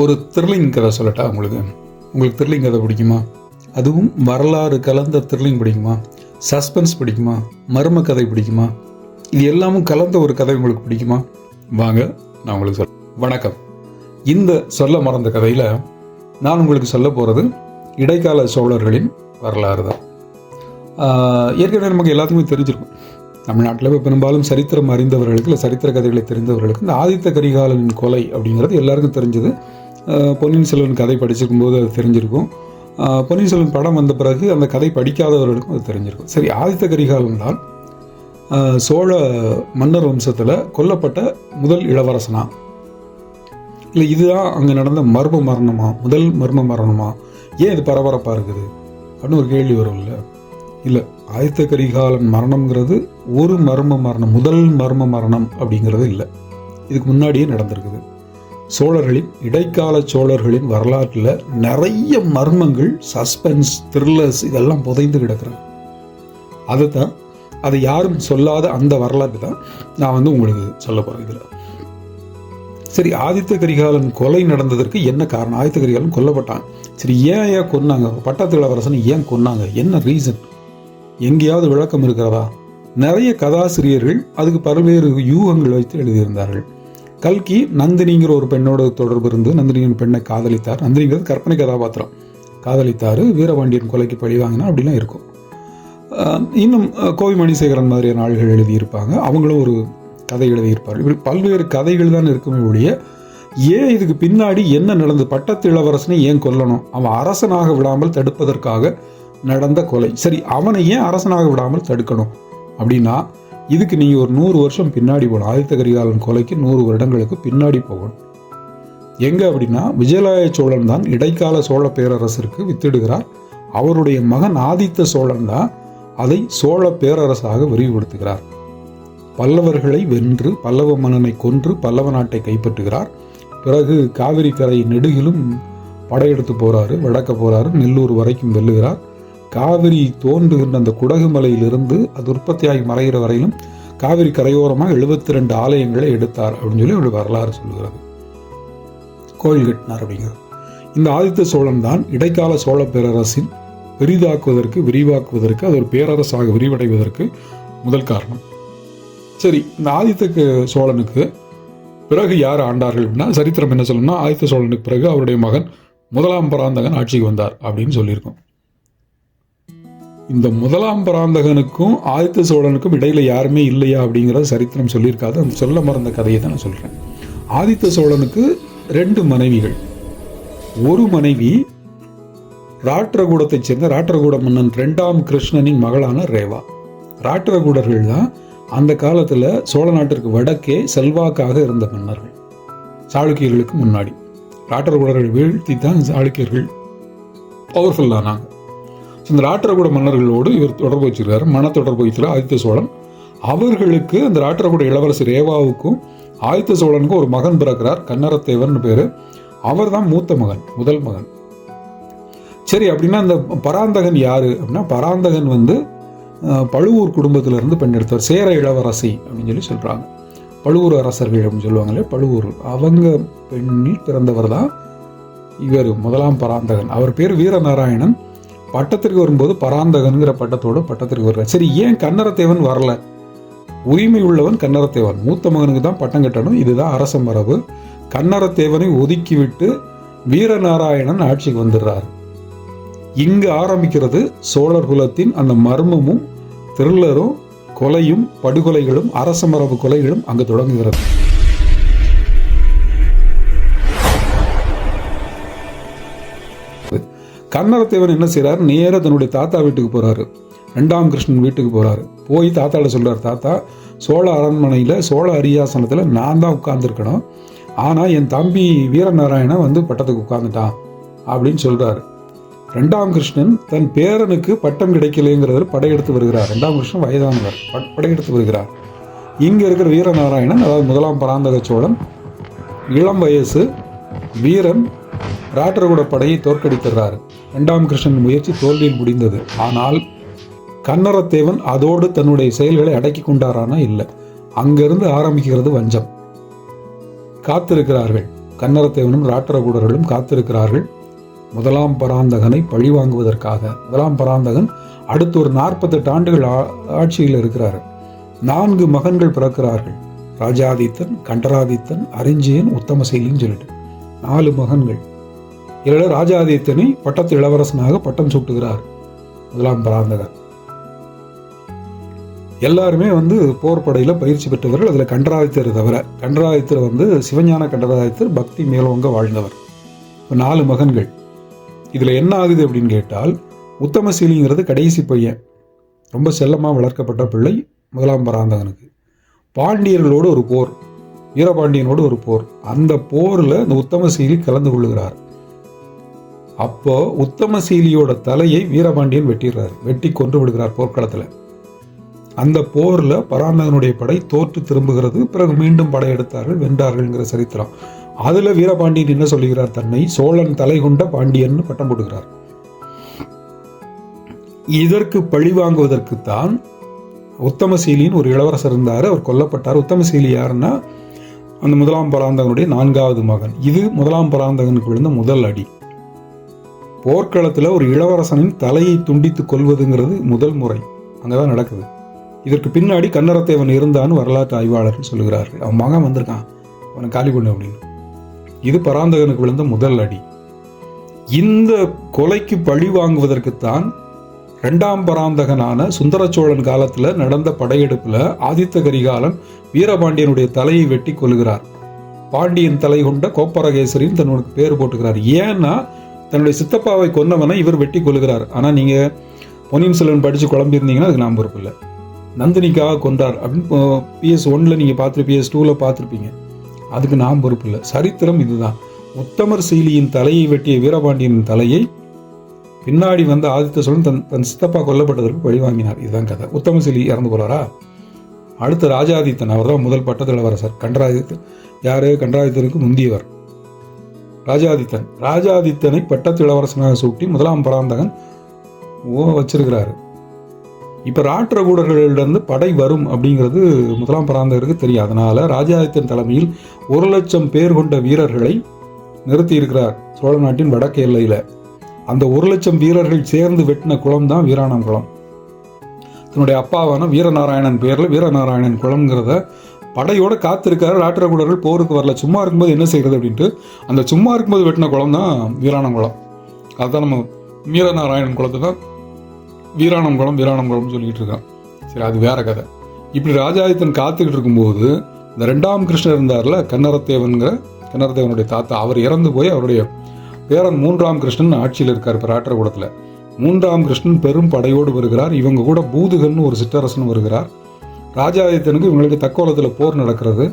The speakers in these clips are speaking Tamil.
ஒரு த்ரில்லிங் கதை சொல்லட்டா உங்களுக்கு? உங்களுக்கு த்ரில்லிங் கதை பிடிக்குமா? அதுவும் வரலாறு கலந்த த்ரில்லிங் பிடிக்குமா? சஸ்பென்ஸ் பிடிக்குமா? மர்ம கதை பிடிக்குமா? இது எல்லாமும் கலந்த ஒரு கதை உங்களுக்கு பிடிக்குமா? வாங்க நான் உங்களுக்கு சொல் வணக்கம். இந்த சொல்ல மறந்த கதையில் நான் உங்களுக்கு சொல்ல போகிறது இடைக்கால சோழர்களின் வரலாறு தான். ஏற்கனவே நமக்கு எல்லாத்துக்குமே தெரிஞ்சிருக்கும். தமிழ்நாட்டில் இப்போ பெரும்பாலும் சரித்திரம் அறிந்தவர்களுக்கு இல்லை சரித்திர கதைகளை தெரிந்தவர்களுக்கு இந்த ஆதித்த கரிகாலனின் கொலை அப்படிங்கிறது எல்லாருக்கும் தெரிஞ்சது. பொன்னியின் செல்வன் கதை படிச்சிருக்கும்போது அது தெரிஞ்சிருக்கும். பொன்னியின் செல்வன் படம் வந்த பிறகு அந்த கதை படிக்காதவர்களுக்கும் அது தெரிஞ்சிருக்கும். சரி ஆதித்த கரிகாலன் தான் சோழ மன்னர் வம்சத்தில் கொல்லப்பட்ட முதல் இளவரசனா? இல்லை இதுதான் அங்கே நடந்த மர்ம மரணமா? முதல் மர்ம மரணமா? ஏன் இது பரபரப்பாக இருக்குது? அப்படின்னு ஒரு கேள்வி வரும்ல இல்லை ஆதித்த கரிகாலன் மரணம்ங்கிறது ஒரு மர்ம மரணம் முதல் மர்ம மரணம் அப்படிங்கிறது இல்லை. இதுக்கு முன்னாடியே நடந்திருக்குது. சோழர்களின் இடைக்கால சோழர்களின் வரலாற்றில் நிறைய மர்மங்கள் சஸ்பென்ஸ் த்ரில்லர்ஸ் இதெல்லாம் புதைந்து கிடக்கிறாங்க அதை தான் அதை யாரும் சொல்லாத அந்த வரலாற்று தான் நான் வந்து உங்களுக்கு சொல்ல போகிறேன் இதில். சரி ஆதித்த கரிகாலன் கொலை நடந்ததற்கு என்ன காரணம்? ஆதித்த கரிகாலன் கொல்லப்பட்டான். சரி ஏன் ஏன் கொன்னாங்க? பட்டத்து இளவரசன் ஏன் கொன்னாங்க? என்ன ரீசன் எங்கேயாவது விளக்கம் இருக்கிறதா? நிறைய கதாசிரியர்கள் அதுக்கு பல்வேறு யூகங்கள் வைத்து எழுதியிருந்தார்கள். கல்கி நந்தினிங்கிற ஒரு பெண்ணோட தொடர்பு இருந்து நந்தினிங்கிற பெண்ணை காதலித்தார். நந்தினிங்கிறது கற்பனை கதாபாத்திரம். காதலித்தார் வீரபாண்டியன் கொலைக்கு பழி வாங்கினா அப்படிலாம் இருக்கும். இன்னும் கோவி மணிசேகரன் மாதிரியான ஆள்கள் எழுதியிருப்பாங்க. அவங்களும் ஒரு கதை எழுதியிருப்பார் இப்படி பல்வேறு கதைகள் தான் இருக்குமே ஒழிய ஏன் இதுக்கு பின்னாடி என்ன நடந்தது? பட்டத்து இளவரசனை ஏன் கொல்லணும்? அவன் அரசனாக விடாமல் தடுப்பதற்காக நடந்த கொலை. சரி அவனை ஏன் அரசனாக விடாமல் தடுக்கணும்? அப்படின்னா இதுக்கு நீங்கள் ஒரு நூறு வருஷம் பின்னாடி போகணும். ஆதித்த கரிகாலன் கொலைக்கு நூறு வருடங்களுக்கு பின்னாடி போகணும். எங்கே அப்படின்னா விஜயலாய சோழன் தான் இடைக்கால சோழ பேரரசருக்கு வித்திடுகிறார். அவருடைய மகன் ஆதித்த சோழன் தான் அதை சோழ பேரரசாக விரிவுபடுத்துகிறார். பல்லவர்களை வென்று பல்லவ மன்னனை கொன்று பல்லவ நாட்டை கைப்பற்றுகிறார். பிறகு காவிரி கரை நெடுகிலும் படையெடுத்து போகிறாரு வடக்க போகிறாரு நெல்லூர் வரைக்கும் வெல்லுகிறார் காவிரி தோன்றுகின்ற அந்த குடகு மலையிலிருந்து அது உற்பத்தியாகி மறைகிற வரையிலும் காவிரி கரையோரமாக எழுபத்தி ரெண்டு ஆலயங்களை எடுத்தார் அப்படின்னு சொல்லி ஒரு வரலாறு சொல்லுகிறது. கோயில் கட்டினார் அப்படிங்கிறது. இந்த ஆதித்த சோழன் தான் இடைக்கால சோழ பேரரசின் பெரிதாக்குவதற்கு விரிவாக்குவதற்கு அது ஒரு பேரரசாக விரிவடைவதற்கு முதல் காரணம். சரி இந்த ஆதித்த சோழனுக்கு பிறகு யார் ஆண்டார்கள் அப்படின்னா சரித்திரம் என்ன சொல்லணும்னா ஆதித்த சோழனுக்கு பிறகு அவருடைய மகன் முதலாம் பராந்தகன் ஆட்சிக்கு வந்தார் அப்படின்னு சொல்லியிருக்கோம். இந்த முதலாம் பராந்தகனுக்கும் ஆதித்த சோழனுக்கும் இடையில யாருமே இல்லையா அப்படிங்கிறத சரித்திரம் சொல்லியிருக்காது. அந்த சொல்ல மறந்த கதையை தான் நான் சொல்றேன். ஆதித்த சோழனுக்கு ரெண்டு மனைவிகள். ஒரு மனைவி ராட்டிரகூடத்தைச் சேர்ந்த ராட்டிரகூட மன்னன் இரண்டாம் கிருஷ்ணனின் மகளான ரேவா. ராட்டிரகூடர்கள் தான் அந்த காலத்தில் சோழ நாட்டிற்கு வடக்கே செல்வாக்காக இருந்த மன்னர்கள். சாளுக்கியர்களுக்கு முன்னாடி. ராட்டிரகூடர்கள் வீழ்த்தி தான் சாளுக்கியர்கள் பவர்ஃபுல்லானாங்க இந்த ராட்டிரகூட மன்னர்களோடு இவர் தொடர்பு வச்சிருக்காரு மன தொடர்பு வைத்திருக்கார் ஆதித்த சோழன். அவர்களுக்கு அந்த ராட்டிரகூட இளவரசி ரேவாவுக்கும் ஆதித்த சோழனுக்கும் ஒரு மகன் பிறக்கிறார் கன்னரத்தேவன் பேரு. அவர் தான் மூத்த மகன் முதல் மகன். சரி அப்படின்னா அந்த பராந்தகன் யாரு அப்படின்னா பராந்தகன் வந்து அஹ், பழுவூர் குடும்பத்திலிருந்து பெண் எடுத்தவர் சேர இளவரசி அப்படின்னு சொல்லி சொல்றாங்க. பழுவூர் அரசர்கள் அப்படின்னு சொல்லுவாங்களே பழுவூர். அவங்க பெண்ணில் பிறந்தவர் தான் இவர் முதலாம் பராந்தகன். அவர் பேர் வீரநாராயணன். பட்டத்திற்கு வரும்போது பராந்தகனுங்கிற பட்டத்தோடு பட்டத்திற்கு வருவார். சரி ஏன் கன்னரத்தேவன் வரல? உரிமை உள்ளவன் கன்னரத்தேவன் மூத்த மகனுக்கு தான் பட்டம் கட்டணும். இதுதான் அரச மரபு. கன்னரத்தேவனை ஒதுக்கிவிட்டு வீரநாராயணன் ஆட்சிக்கு வந்துடுறார். இங்கு ஆரம்பிக்கிறது சோழர் குலத்தின் அந்த மர்மமும் த்ரில்லரும் கொலையும் படுகொலைகளும் அரச மரபு கொலைகளும் அங்கு தொடங்குகிறது. கன்னரத்தேவன் என்ன செய்கிறார் நேராக தன்னுடைய தாத்தா வீட்டுக்கு போகிறாரு ரெண்டாம் கிருஷ்ணன் வீட்டுக்கு போகிறாரு போய் தாத்தாட்ட சொல்கிறார் தாத்தா சோழ அரண்மனையில் சோழ அரியாசனத்தில் நான் தான் உட்கார்ந்துருக்கணும். ஆனால் என் தம்பி வீரநாராயணன் வந்து பட்டத்துக்கு உட்கார்ந்துட்டான். அப்படின்னு சொல்கிறாரு ரெண்டாம் கிருஷ்ணன் தன் பேரனுக்கு பட்டம் கிடைக்கலைங்கிறத படையெடுத்து வருகிறார். ரெண்டாம் கிருஷ்ணன் வயதானவர் படையெடுத்து வருகிறார். இங்கே இருக்கிற வீரநாராயணன் அதாவது முதலாம் பராந்தக சோழன் இளம் வயசு வீரன் ராட்டரகுட படையை தோற்கடித்துறாரு இரண்டாம் கிருஷ்ணன் முயற்சி தோல்வியில் முடிந்தது. ஆனால் கண்ணரத்தேவன் அதோடு தன்னுடைய செயல்களை அடக்கி கொண்டாரானா இல்லை. அங்கிருந்து ஆரம்பிக்கிறது வஞ்சம். காத்திருக்கிறார்கள். கண்ணரத்தேவனும் ராட்டரகூடர்களும் காத்திருக்கிறார்கள். முதலாம் பராந்தகனை பழி வாங்குவதற்காக. முதலாம் பராந்தகன் அடுத்து ஒரு நாற்பத்தெட்டு ஆண்டுகள் ஆ- ஆட்சியில் இருக்கிறார். நான்கு மகன்கள் பிறக்கிறார்கள். ராஜாதித்தன் கண்டராதித்தன் அரிஞ்சியன் உத்தமசைலின்னு சொல்லிட்டு. நாலு மகன்கள். இதில் ராஜாதித்தனை பட்டத்து இளவரசனாக பட்டம் சூட்டுகிறார். முதலாம் பராந்தகர். எல்லாருமே வந்து போர் பயிற்சி பெற்றவர்கள் அதில் கண்டராதித்தர் தவிர கண்டராதித்தர் வந்து சிவஞான கண்டராதித்தர் பக்தி மேலோங்க வாழ்ந்தவர். இப்போ நாலு மகன்கள். இதில் என்ன ஆகுது அப்படின்னு கேட்டால் உத்தமசீலிங்கிறது கடைசி பையன். ரொம்ப செல்லமாக வளர்க்கப்பட்ட பிள்ளை முதலாம் பராந்தகனுக்கு. பாண்டியர்களோடு ஒரு போர் வீரபாண்டியனோடு ஒரு போர். அந்த போரில் இந்த உத்தமசீலி கலந்து கொள்ளுகிறார். அப்போ உத்தமசீலியோட தலையை வீரபாண்டியன் வெட்டிடுறார். வெட்டி கொன்று விடுகிறார் போர்க்களத்துல. அந்த போர்ல பராந்தகனுடைய படை தோற்று திரும்புகிறது. பிறகு மீண்டும் படையெடுத்தார்கள் வென்றார்கள்ங்கிற சரித்திரம். அதுல வீரபாண்டியன் என்ன சொல்லுகிறார்? தன்னை சோழன் தலை கொண்ட பாண்டியன் பட்டம் போடுகிறார் இதற்கு பழி வாங்குவதற்குத்தான் உத்தமசீலின்னு ஒரு இளவரசர் இருந்தார். அவர் கொல்லப்பட்டார். உத்தமசீலி யாருன்னா அந்த முதலாம் பராந்தகனுடைய நான்காவது மகன். இது முதலாம் பராந்தகனுக்கு விழுந்த முதல் அடி. போர்க்களத்தில் ஒரு இளவரசனின் தலையை துண்டித்து கொள்வதுங்கிறது முதல் முறை. அங்கதான் நடக்குது. இதற்கு பின்னாடி கன்னரத்தேவன் இருந்தான்னு வரலாற்று ஆய்வாளர் சொல்லுகிறார்கள். அவன் மகன் வந்திருக்கான். அவனை காலி பண்ணு அப்படின்னு. இது பராந்தகனுக்கு விழுந்த முதல் அடி. இந்த கொலைக்கு பழி வாங்குவதற்குத்தான் இரண்டாம் பராந்தகனான சுந்தர சோழன் காலத்துல நடந்த படையெடுப்புல ஆதித்த கரிகாலன் வீரபாண்டியனுடைய தலையை வெட்டி கொள்கிறார் பாண்டியன் தலை கொண்ட கோப்பரகேசரின்னு தன்னுடைய பேர் போட்டுக்கிறார். ஏன்னா தன்னுடைய சித்தப்பாவை கொன்னவனை இவர் வெட்டி கொள்கிறார் ஆனால் நீங்கள் பொன்னியின் செல்வன் படித்து குழம்பியிருந்தீங்கன்னா அதுக்கு நான் பொறுப்பு இல்லை. நந்தினிக்காக கொன்றார் அப்படின்னு பிஎஸ் ஒன்ல நீங்கள் பார்த்து பிஎஸ் டூவில் பார்த்துருப்பீங்க. அதுக்கு நான் பொறுப்பு இல்லை. சரித்திரம் இதுதான். உத்தமர் சீலியின் தலையை வெட்டிய வீரபாண்டியனின் தலையை பின்னாடி வந்த ஆதித்த சோழன் தன் தன் சித்தப்பா கொல்லப்பட்டதற்கு பழி வாங்கினார். இதுதான் கதை. உத்தம சீலி இறந்து போகிறாரா அடுத்து ராஜாதித்தன் அவர் தான் முதல் பட்டத்தில் இளவரசர் கண்டராதித்தன் யார்? கண்டராதித்தனுக்கு முந்தியவர். ராஜாதித்தன். ராஜாதித்தனை பட்டத்து இளவரசனாக சூட்டி முதலாம் பராந்தகன் ஓ வச்சிருக்கிறாரு. இப்போ ராஷ்டிரகூடர்களிடந்து படை வரும் அப்படிங்கிறது முதலாம் பராந்தகருக்கு தெரியும். அதனால் ராஜாதித்தன் தலைமையில் ஒரு லட்சம் பேர் கொண்ட வீரர்களை நிறுத்தி இருக்கிறார் சோழ நாட்டின் வடக்கு எல்லையில். அந்த ஒரு லட்சம் வீரர்கள் சேர்ந்து வெட்டின குளம் தான் வீராணம் குளம். தன்னுடைய அப்பாவான வீரநாராயணன் பேரில் வீரநாராயணன் குளம்ங்கிறத படையோட காத்திருக்காரு ராட்டிரகூடர்கள் போருக்கு வரல. சும்மா இருக்கும்போது என்ன செய்யறது அப்படின்ட்டு அந்த சும்மா இருக்கும்போது வெட்டின குளம் தான் வீராணம் குளம். அதுதான் நம்ம வீரநாராயணன் குளத்தை தான் வீராணம் குளம் வீராணம் குளம்னு சொல்லிட்டு இருக்கான். சரி அது வேற கதை. இப்படி ராஜாதித்தன் காத்துக்கிட்டு இருக்கும்போது இந்த ரெண்டாம் கிருஷ்ணர் இருந்தார்ல கன்னரத்தேவன்கிற கன்னரத்தேவனுடைய தாத்தா அவர் இறந்து போய் அவருடைய பேரன் மூன்றாம் கிருஷ்ணன் ஆட்சியில் இருக்கார் இப்போ ராட்டிரகூடத்தில் மூன்றாம் கிருஷ்ணன் பெரும் படையோடு வருகிறார். இவங்க கூட பூதுகன் ஒரு சிற்றரசன் வருகிறார். ராஜாதித்தனுக்கு இவங்களுக்கு தக்கோலத்தில் போர் நடக்கிறது.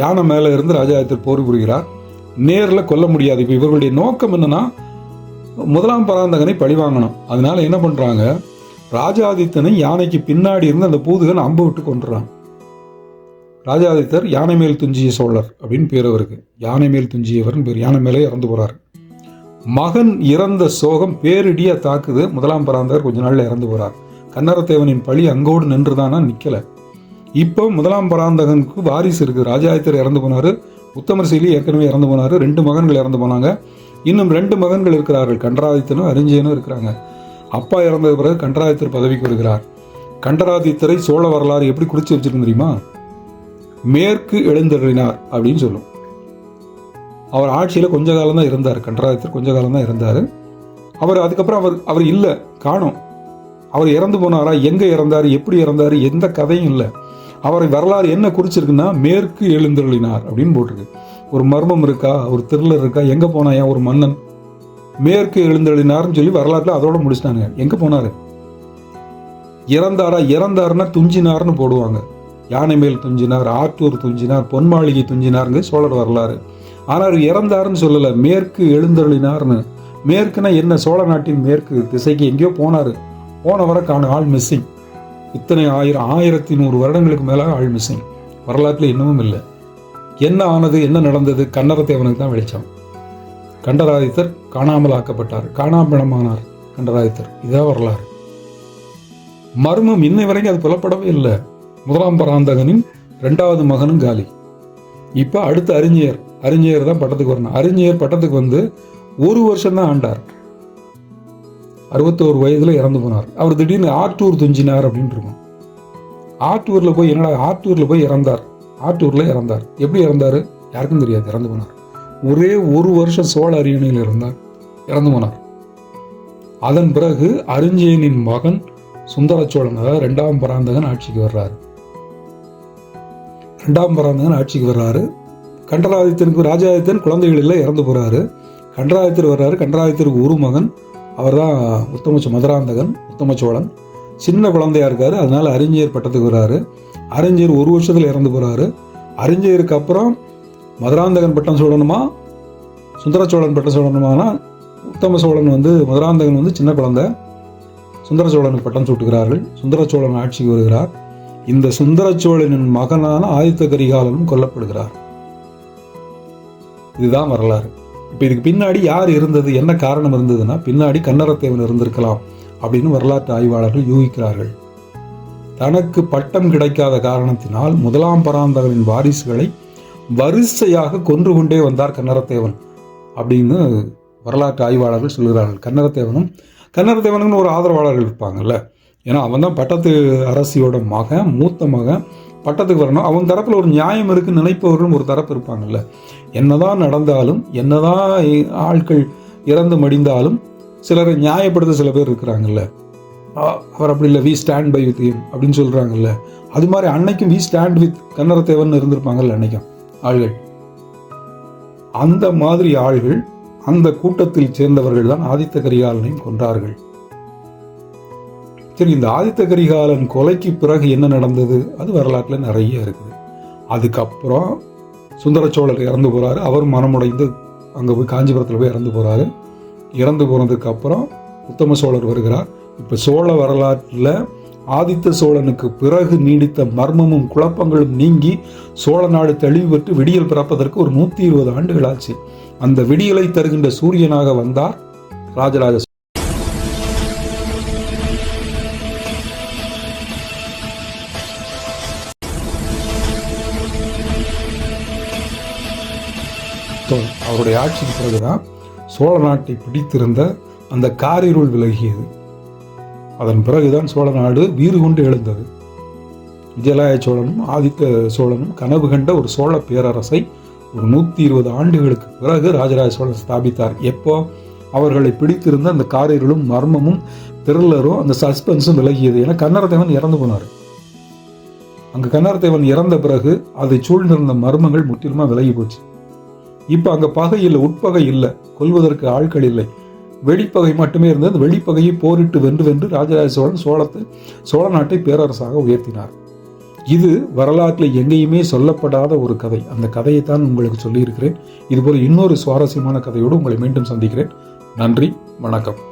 யானை மேலே இருந்து ராஜாதித்தர் போர் புரிகிறார். நேரில் கொல்ல முடியாது. இப்போ இவர்களுடைய நோக்கம் என்னென்னா முதலாம் பராந்தகனை பழிவாங்கணும் அதனால என்ன பண்ணுறாங்க ராஜாதித்தனை யானைக்கு பின்னாடி இருந்து அந்த பூதுகன் அம்பு விட்டு கொண்டுறான் ராஜாதித்தர் யானை மேல் துஞ்சிய சோழர் அப்படின்னு பேர் அவருக்கு. யானை மேல் துஞ்சியவர்னு பேர். யானை மேலே இறந்து போகிறார் மகன் இறந்த சோகம் பேரிடியாக தாக்குது. முதலாம் பராந்தகர் கொஞ்ச நாளில் இறந்து போகிறார் கன்னரத்தேவனின் பழி அங்கோடு நின்றுதானா? நிற்கலை இப்போ முதலாம் பராந்தகனுக்கு வாரிசு இருக்குது ராஜாதித்தர் இறந்து போனார். உத்தமர் சீலி ஏற்கனவே இறந்து போனாரு. ரெண்டு மகன்கள் இறந்து போனாங்க. இன்னும் ரெண்டு மகன்கள் இருக்கிறார்கள். கண்டராதித்தனும் அரிஞ்சயனும் இருக்கிறாங்க. அப்பா இறந்த பிறகு கண்டராதித்தர் பதவிக்கு வருகிறார். கண்டராதித்தரை சோழ வரலாறு எப்படி குறித்து வச்சிருக்கு தெரியுமா? மேற்கு எழுந்தருளினார் அப்படின்னு சொல்லும். அவர் ஆட்சியில் கொஞ்ச காலம் தான் இருந்தார். கண்டராதித்தர் கொஞ்ச காலம் தான் இருந்தார். அவர் அதுக்கப்புறம் அவர் அவர் இல்லை. காணும். அவர் இறந்து போனாரா? எங்கே இறந்தார்? எப்படி இறந்தாரு? எந்த கதையும் இல்லை. அவரை வரலாறு என்ன குறிச்சிருக்குன்னா மேற்கு எழுந்தருளினார் அப்படின்னு போட்டிருக்கு. ஒரு மர்மம் இருக்கா? ஒரு திருளர் இருக்கா? எங்க போனாயா ஒரு மன்னன்? மேற்கு எழுந்தருளினார்னு சொல்லி வரலாற்றுல அதோட முடிச்சிட்டாங்க எங்க போனாரு? இறந்தாரா? இறந்தாருன்னா துஞ்சினார்னு போடுவாங்க. யானை மேல் துஞ்சினார் ஆற்றூர் துஞ்சினார் பொன்மாளிகை துஞ்சினாருங்க சோழர் வரலாறு. ஆனால் அவர் இறந்தாருன்னு சொல்லல மேற்கு எழுந்தருளினார்னு. மேற்குனா என்ன? சோழ நாட்டின் மேற்கு திசைக்கு எங்கேயோ போனாரு. போனவரை காண ஆள் மிஸ்ஸிங் இத்தனை ஆயிரம் ஆயிரத்தி நூறு வருடங்களுக்கு மேலாக ஆள் மிஸ்ஸிங். வரலாற்றுல இன்னமும் இல்லை. என்ன ஆனது என்ன நடந்தது கண்டரத்தேவனுக்கு தான் வெளிச்சம். கண்டராதித்தர் காணாமல் ஆக்கப்பட்டார். காணாமலமானார் கண்டராதித்தர். இதான் வரலாறு. மர்மம் இன்னை வரைக்கும் அது புலப்படவே இல்லை. முதலாம் பராந்தகனின் ரெண்டாவது மகனும் காலி. இப்ப அடுத்த அறிஞர். அறிஞர் தான் பட்டத்துக்கு வரணும். அறிஞர் பட்டத்துக்கு வந்து ஒரு வருஷம் தான் ஆண்டார். அறுபத்தோரு வயதுல இறந்து போனார். அவர் திடீர்னு ஆற்றூர் துஞ்சினார் அப்படின்னு இருக்கும். ஆற்றூர்ல போய் என்னடா ஆற்றூர்ல போய் இறந்தார். ஆற்றூர்ல இறந்தார். எப்படி இறந்தாரு? யாருக்கும் தெரியாது இறந்து போனார். ஒரே ஒரு வருஷம் சோழ அரியணையில் இருந்தார். இறந்து போனார். அதன் பிறகு அருஞ்சயனின் மகன் சுந்தர சோழன் அதாவது ரெண்டாம் பராந்தகன் ஆட்சிக்கு வர்றாரு. ரெண்டாம் பராந்தகன் ஆட்சிக்கு வர்றாரு. கண்டராதித்தனுக்கு ராஜாதித்தன் குழந்தைகள் இல்லை இறந்து போறாரு. கண்டராதித்தர் வர்றாரு. கண்டராதித்தருக்கு ஒரு மகன் அவர் தான் சோ- மதுராந்தகன் உத்தம சோழன். சின்ன குழந்தையா இருக்காரு அதனால அறிஞர் பட்டத்துக்கு வர்றாரு அறிஞர் ஒரு வருஷத்தில் இறந்து போறாரு. அறிஞருக்கு அப்புறம் மதுராந்தகன் பட்டம் சூடணுமா சுந்தர சோழன் பட்டம் சோழனுமானா? உத்தம சோழன் வந்து மதுராந்தகன் வந்து சின்ன குழந்தை. சுந்தர சோழனுக்கு பட்டம் சூட்டுகிறார்கள். சுந்தர சோழன் ஆட்சிக்கு வருகிறார். இந்த சுந்தர சோழனின் மகனான ஆதித்த கரிகாலனும் கொல்லப்படுகிறார். இதுதான் வரலாறு. இப்போ இதுக்கு பின்னாடி யார் இருந்தது? என்ன காரணம் இருந்ததுன்னா பின்னாடி கன்னரத்தேவன் இருந்திருக்கலாம் அப்படின்னு வரலாற்று ஆய்வாளர்கள் யூகிக்கிறார்கள். தனக்கு பட்டம் கிடைக்காத காரணத்தினால் முதலாம் பராந்தகனின் வாரிசுகளை வரிசையாக கொன்று கொண்டே வந்தார் கன்னரத்தேவன் அப்படின்னு வரலாற்று ஆய்வாளர்கள் சொல்கிறார்கள் கன்னரத்தேவனும் கன்னரத்தேவனுக்கு ஒரு ஆதரவாளர்கள் இருப்பாங்கல்ல. ஏன்னா அவன் தான் பட்டத்து அரசியோட மகன் மூத்த மகன் பட்டத்துக்கு வரணும். அவன் தரப்பில் ஒரு நியாயம் இருக்குன்னு நினைப்பவர்கள் ஒரு தரப்பு இருப்பாங்கல்ல. என்னதான் நடந்தாலும் என்னதான் ஆட்கள் இறந்து மடிந்தாலும் சிலரை நியாயப்படுத்த சில பேர் இருக்கிறாங்கல்ல. அவர் அப்படி இல்லை வி ஸ்டாண்ட் பை வித் அப்படின்னு சொல்கிறாங்கல்ல அது மாதிரி அன்னைக்கும் வி ஸ்டாண்ட் வித் கன்னரத்தேவன் இருந்திருப்பாங்கல்ல அன்னைக்கும் ஆள்கள். அந்த மாதிரி ஆள்கள் அந்த கூட்டத்தில் சேர்ந்தவர்கள் தான் ஆதித்த கரிகாலனையும் கொன்றார்கள். சரி இந்த ஆதித்த கரிகாலன் கொலைக்கு பிறகு என்ன நடந்தது? அது வரலாற்றில் நிறைய இருக்குது. அதுக்கப்புறம் சுந்தர சோழர் இறந்து போகிறாரு அவர் மனமுடைந்து அங்கே போய் காஞ்சிபுரத்தில் போய் இறந்து போகிறாரு இறந்து போனதுக்கப்புறம் உத்தம சோழர் வருகிறார். இப்போ சோழ வரலாற்றில் ஆதித்த சோழனுக்கு பிறகு நீடித்த மர்மமும் குழப்பங்களும் நீங்கி சோழ நாடு தெளிவு பெற்று விடியல் பிறப்பதற்கு ஒரு நூற்றி இருபது ஆண்டுகள் ஆச்சு. அந்த விடியலை தருகின்ற சூரியனாக வந்தார் ராஜராஜ அவருடைய ஆட்சிக்கு பிறகுதான் சோழ நாட்டை பிடித்திருந்த அந்த காரிருள் விலகியது. அதன் பிறகுதான் சோழ நாடு வீறு கொண்டு எழுந்தது. விஜயலாய சோழனும் ஆதித்த சோழனும் கனவு கண்ட ஒரு சோழ பேரரசை ஒரு நூற்றி இருபது ஆண்டுகளுக்கு பிறகு ராஜராஜ சோழன் ஸ்தாபித்தார். எப்போ? அவர்களை பிடித்திருந்த அந்த காரிருளும் மர்மமும் த்ரில்லரும் அந்த சஸ்பென்ஸும் விலகியது ஏன்னா கன்னரத்தேவன் இறந்து போனார். அங்கு கன்னரத்தேவன் இறந்த பிறகு அதை சூழ்ந்திருந்த மர்மங்கள் முற்றிலுமா விலகி போச்சு. இப்போ அங்கே பகை இல்லை உட்பகை இல்லை. கொல்வதற்கு ஆட்கள் இல்லை. வெளிப்பகை மட்டுமே இருந்தது. அந்த வெளிப்பகையை போரிட்டு வென்று வென்று ராஜராஜ சோழன் சோழத்தை சோழ நாட்டை பேரரசாக உயர்த்தினார். இது வரலாற்றில் எங்கேயுமே சொல்லப்படாத ஒரு கதை. அந்த கதையை தான் உங்களுக்கு சொல்லியிருக்கிறேன். இதுபோல் இன்னொரு சுவாரஸ்யமான கதையோடு உங்களை மீண்டும் சந்திக்கிறேன். நன்றி வணக்கம்.